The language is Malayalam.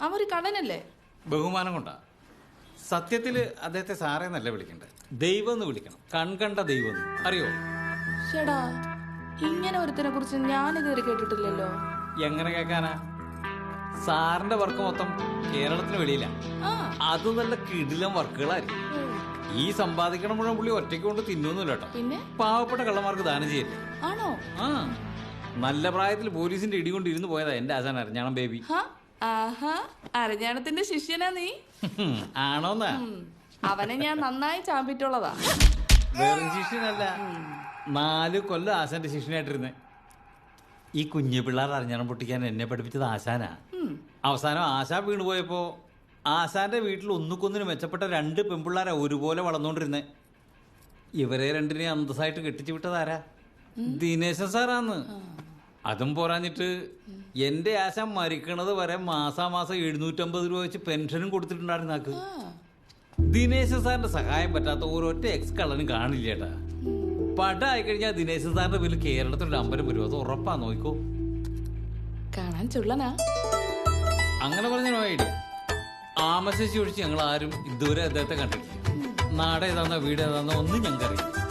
അവർ കടനല്ലേ ബഹുമാനം കൊണ്ടാ. സത്യത്തിൽ അദ്ദേഹത്തെ സാറേ നല്ല വിളിക്കണ്ടേ? ദൈവം എന്ന് വിളിക്കണം. കൺകണ്ട ദൈവം എന്ന്. അറിയോ? ചേടാ ഇങ്ങനെ ഒരുത്തിനെ കുറിച്ച് ഞാൻ ഇതുവരെ കേട്ടിട്ടില്ലല്ലോ. എങ്ങനെ കേക്കാനാ സാറിന്റെ വർക്ക് മൊത്തം കേരളത്തിന് വെളിയില്ല ആ. അത് നല്ല കിടിലം വർക്കുകളായിരിക്കും. ഈ സമ്പാദിക്കണം മുഴുവൻ പുള്ളി ഒറ്റയ്ക്ക് കൊണ്ട് തിന്നൊന്നുമില്ല കേട്ടോ. പിന്നെ? പാവപ്പെട്ട കള്ളന്മാർക്ക് ദാനം ചെയ്യല്ലേ? ആണോ? ആ. നല്ല പ്രായത്തിൽ പോലീസിന്റെ ഇടി കൊണ്ട് ഇരുന്ന് പോയതാ എന്റെ ആശാൻ അറിഞ്ഞാണം ബേബി. ഹ? ആഹാ അരഞ്ഞാണത്തിന്റെ ശിഷ്യനാ നീ. ആണോന്നാ? അവനെ ഞാൻ നന്നായി ചാമ്പിട്ടുള്ളതാ. വെറും ശിഷ്യനല്ല. നാല് കൊല്ലം ആശാന്റെ ശിഷ്യനായിട്ടിരുന്നേ. ഈ കുഞ്ഞു പിള്ളേർ അരഞ്ഞാണം പൊട്ടിക്കാൻ എന്നെ പഠിപ്പിച്ചത് ആശാനാ. അവസാനം ആശാ വീണ് പോയപ്പോ ആശാന്റെ വീട്ടിൽ ഒന്നുക്കൊന്നിന് മെച്ചപ്പെട്ട രണ്ട് പെൺപിള്ളേരാ ഒരുപോലെ വളർന്നുകൊണ്ടിരുന്നേ ഇവരെ രണ്ടിനെ അന്തസ്സായിട്ട് കെട്ടിച്ചു വിട്ടതാരാ? ദിനേശൻ സാറാന്ന്. അതും പോരാഞ്ഞിട്ട് എന്റെ ആശ മരിക്കണത് വരെ മാസാമാസം എഴുന്നൂറ്റമ്പത് രൂപ വെച്ച് പെൻഷനും കൊടുത്തിട്ടുണ്ടായിരുന്നു ആക്ക്. ദിനേശൻ സാറിന്റെ സഹായം പറ്റാത്ത ഒരൊറ്റ എക്സ് കള്ളനും കാണില്ല ചേട്ടാ പട ആയിക്കഴിഞ്ഞാൽ ദിനേശൻ സാറിന്റെ പേരിൽ കേരളത്തിലൊരു അമ്പലം വരും അത് ഉറപ്പാ നോക്കോ. കാണാൻ ചുള്ളനാ. അങ്ങനെ പറഞ്ഞു നോയിട്ട് ആമശേഷി ഒഴിച്ച് ഞങ്ങൾ ആരും ഇതുവരെ അദ്ദേഹത്തെ കണ്ടിട്ടില്ല. നാട് ഏതാന്നോ വീട് ഏതാന്നോ ഒന്നും ഞങ്ങൾക്കറിയില്ല.